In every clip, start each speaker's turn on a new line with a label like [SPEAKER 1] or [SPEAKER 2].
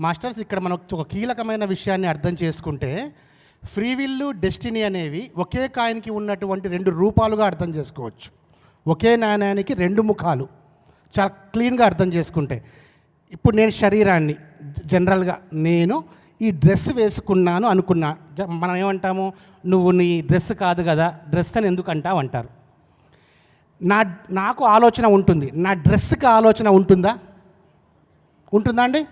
[SPEAKER 1] Masters ఇక్కడ మనం ఒక కీలకమైన విషయాన్ని అర్థం చేసుకుంటే ఫ్రీ విల్లు డెస్టినీ అనేవి ఒకే కాయన్కి ఉన్నటువంటి రెండు రూపాలుగా అర్థం చేసుకోవచ్చు. ఒకే నాణ్యానికి రెండు ముఖాలు. చాలా క్లీన్గా అర్థం చేసుకుంటే. ఇప్పుడు నేను శరీరాన్ని జనరల్గా నేను ఈ డ్రెస్ వేసుకున్నాను అనుకున్నా. జ- మనం ఏమంటాము? నువ్వు నీ డ్రెస్ కాదు కదా డ్రెస్ అని ఎందుకు అంటావు అంటారు. నా నాకు ఆలోచన ఉంటుంది. నా డ్రెస్కి ఆలోచన ఉంటుందా? ఉంటుందా అండి?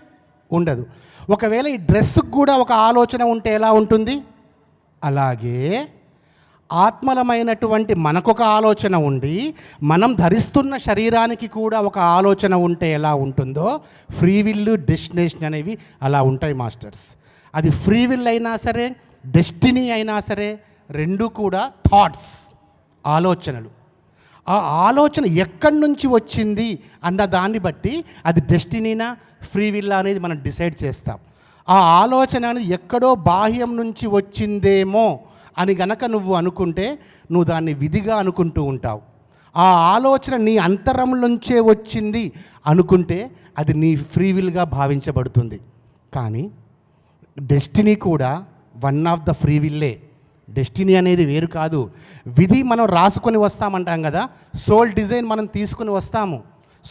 [SPEAKER 1] ఉండదు. ఒకవేళ ఈ డ్రెస్కి కూడా ఒక ఆలోచన ఉంటే ఎలా ఉంటుంది? అలాగే ఆత్మలమైనటువంటి మనకొక ఆలోచన ఉండి మనం ధరిస్తున్న శరీరానికి కూడా ఒక ఆలోచన ఉంటే ఎలా ఉంటుందో ఫ్రీ విల్ డెస్టినేషన్ అనేవి అలా ఉంటాయి మాస్టర్స్. అది ఫ్రీ విల్ అయినా సరే డెస్టినీ అయినా సరే రెండు కూడా థాట్స్ ఆలోచనలు. ఆ ఆలోచన ఎక్కడి నుంచి వచ్చింది అన్న దాన్ని బట్టి అది డెస్టినీనా ఫ్రీ విల్ అనేది మనం డిసైడ్ చేస్తాం. ఆ ఆలోచన అనేది ఎక్కడో బాహ్యం నుంచి వచ్చిందేమో అని గనక నువ్వు అనుకుంటే నువ్వు దాన్ని విధిగా అనుకుంటూ ఉంటావు. ఆ ఆలోచన నీ అంతరం నుంచే వచ్చింది అనుకుంటే అది నీ ఫ్రీ విల్గా భావించబడుతుంది. కానీ డెస్టినీ కూడా one of the free విల్లే. Destiny అనేది వేరు కాదు. విధి మనం రాసుకొని వస్తామంటాం కదా. సోల్ డిజైన్ మనం తీసుకుని వస్తాము.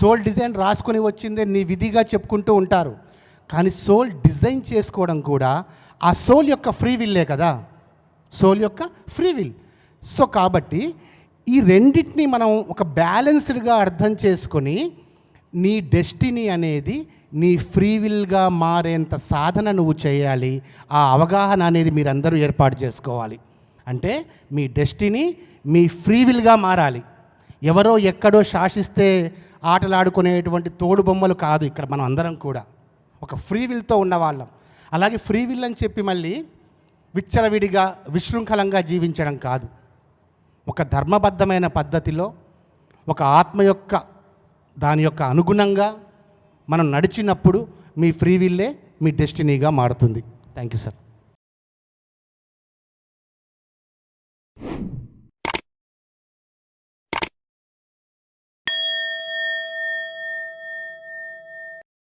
[SPEAKER 1] సోల్ డిజైన్ రాసుకొని వచ్చిందే నీ విధిగా చెప్పుకుంటూ ఉంటారు. కానీ సోల్ డిజైన్ చేసుకోవడం కూడా ఆ సోల్ యొక్క ఫ్రీ విల్లే కదా. సోల్ యొక్క ఫ్రీ విల్. సో కాబట్టి ఈ రెండింటిని మనం ఒక బ్యాలెన్స్డ్గా అర్థం చేసుకొని నీ డెస్టినీ అనేది నీ ఫ్రీ విల్గా మారేంత సాధన నువ్వు చేయాలి. ఆ అవగాహన అనేది మీరందరూ ఏర్పాటు చేసుకోవాలి. అంటే మీ డెస్టినీ మీ ఫ్రీ విల్గా మారాలి. ఎవరో ఎక్కడో శాసిస్తే ఆటలాడుకునేటువంటి తోడు బొమ్మలు కాదు ఇక్కడ మనం అందరం కూడా. ఒక ఫ్రీ విల్తో ఉన్నవాళ్ళం అలాగే ఫ్రీ విల్ అని చెప్పి మళ్ళీ విచ్చలవిడిగా విశృంఖలంగా జీవించడం కాదు. ఒక ధర్మబద్ధమైన పద్ధతిలో ఒక ఆత్మ యొక్క దాని యొక్క అనుగుణంగా మనం నడిచినప్పుడు మీ ఫ్రీ విల్లే మీ డెస్టినీగా మారుతుంది. Thank you sir.